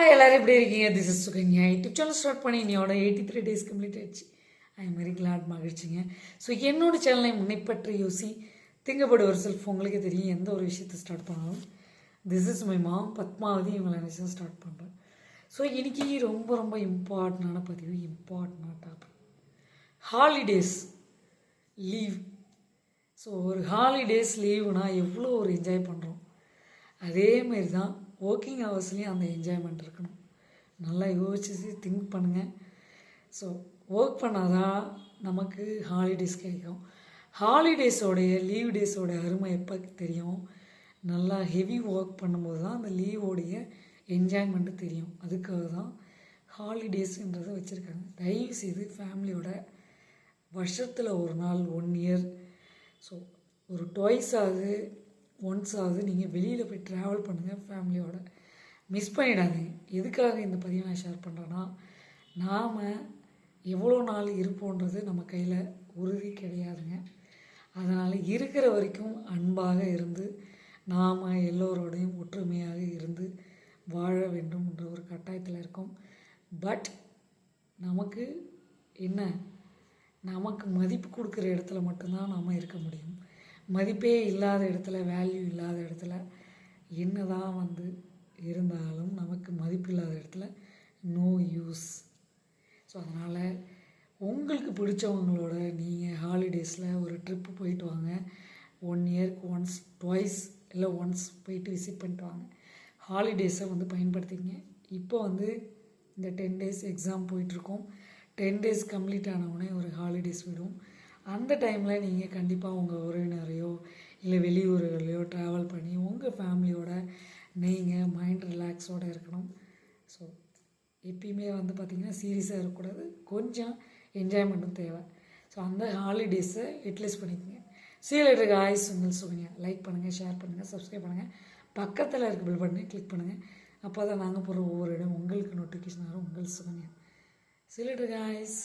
Hi, எல்லாரும் எப்படி இருக்கீங்க? This is Sukanya YouTube channel start பண்ணி என்னோட எயிட்டி த்ரீ டேஸ் கம்ப்ளீட் ஆயிடுச்சு. ஐ எம் வெரி கிளாட் மகிழ்ச்சிங்க. ஸோ என்னோட சேனலை முன்னைப்பற்றி யோசி. திங்கப்படு ஒரு செல்ஃப் உங்களுக்கே தெரியும் எந்த ஒரு விஷயத்தை ஸ்டார்ட் பண்ணாலும். This is my mom Padmavathi இவங்களை நினச்சி ஸ்டார்ட் பண்ணுறேன் ஸோ இன்றைக்கி ரொம்ப ரொம்ப இம்பார்ட்டண்டான பதிவு இம்பார்ட்டண்டான டாபிக் ஹாலிடேஸ் லீவ் ஸோ ஒரு ஹாலிடேஸ் லீவுனா எவ்வளோ ஒரு என்ஜாய் பண்ணுறோம் அதே மாதிரி தான் ஒர்க்கிங் ஹவர்ஸ்லேயும் அந்த என்ஜாய்மெண்ட் இருக்கணும். நல்லா யோசிச்சு திங்க் பண்ணுங்கள் ஸோ ஒர்க் பண்ணாதான் நமக்கு ஹாலிடேஸ் கிடைக்கும். ஹாலிடேஸோடைய லீவ் டேஸோட அருமை எப்போ தெரியும்? நல்லா ஹெவி ஒர்க் பண்ணும்போது தான் அந்த லீவோடைய என்ஜாய்மெண்ட்டு தெரியும். அதுக்காக தான் ஹாலிடேஸுன்றதை வச்சுருக்காங்க. தயவு செய்து ஃபேமிலியோட வருஷத்தில் ஒரு நாள் ஒன் இயர் ஸோ ஒரு ட்வைஸ் ஆகுது ஒன்ஸ் ஆகுது நீங்கள் வெளியில் போய் ட்ராவல் பண்ணுங்கள் ஃபேமிலியோட மிஸ் பண்ணிடாதீங்க. எதுக்காக இந்த பதிவை நான் ஷேர் பண்ணுறேன்னா நாம் எவ்வளோ நாள் இருப்போன்றது நம்ம கையில் உறுதி கிடையாதுங்க. அதனால் இருக்கிற வரைக்கும் அன்பாக இருந்து நாம் எல்லோரோடையும் ஒற்றுமையாக இருந்து வாழ வேண்டும் என்ற ஒரு கட்டாயத்தில் இருக்கோம். பட் நமக்கு என்ன? நமக்கு மதிப்பு கொடுக்குற இடத்துல மட்டும்தான் நாம் இருக்க முடியும். மதிப்பே இல்லாத இடத்துல வேல்யூ இல்லாத இடத்துல என்ன தான் வந்து இருந்தாலும் நமக்கு மதிப்பு இல்லாத இடத்துல நோ யூஸ் ஸோ அதனால் உங்களுக்கு பிடிச்சவங்களோட நீங்கள் ஹாலிடேஸில் ஒரு ட்ரிப்பு போயிட்டு வாங்க. ஒன் இயர்க்கு ஒன்ஸ் ட்வைஸ் இல்லை ஒன்ஸ் போயிட்டு விசிட் பண்ணிட்டு வாங்க. ஹாலிடேஸை வந்து பயன்படுத்திங்க இப்போ வந்து இந்த டென் டேஸ் எக்ஸாம் போயிட்டுருக்கோம் டென் டேஸ் கம்ப்ளீட் ஆனவுடனே ஒரு ஹாலிடேஸ் விடும். அந்த டைமில் நீங்கள் கண்டிப்பாக உங்கள் உறவினரையோ இல்லை வெளியூர்களையோ ட்ராவல் பண்ணி உங்கள் ஃபேமிலியோட நீங்கள் மைண்ட் ரிலாக்ஸோடு இருக்கணும். ஸோ எப்பயுமே வந்து பார்த்திங்கன்னா சீரியஸாக இருக்கக்கூடாது. கொஞ்சம் என்ஜாய்மெண்ட்டும் தேவை. ஸோ அந்த ஹாலிடேஸை யூட்டிலைஸ் பண்ணிக்கோங்க. சீலேட்டருக்கு ஆயுஸ் உங்கள் சுகன்யா. லைக் பண்ணுங்கள் ஷேர் பண்ணுங்கள் சப்ஸ்கிரைப் பண்ணுங்கள் பக்கத்தில் இருக்க பில் பண்ணி கிளிக் பண்ணுங்கள் அப்போ தான் நாங்கள் போகிற ஒவ்வொரு இடம் உங்களுக்கு நோட்டிஃபிகேஷன் வரும். உங்கள் சுகன்யா. சீலேட்டருக்கு ஆயுஸ்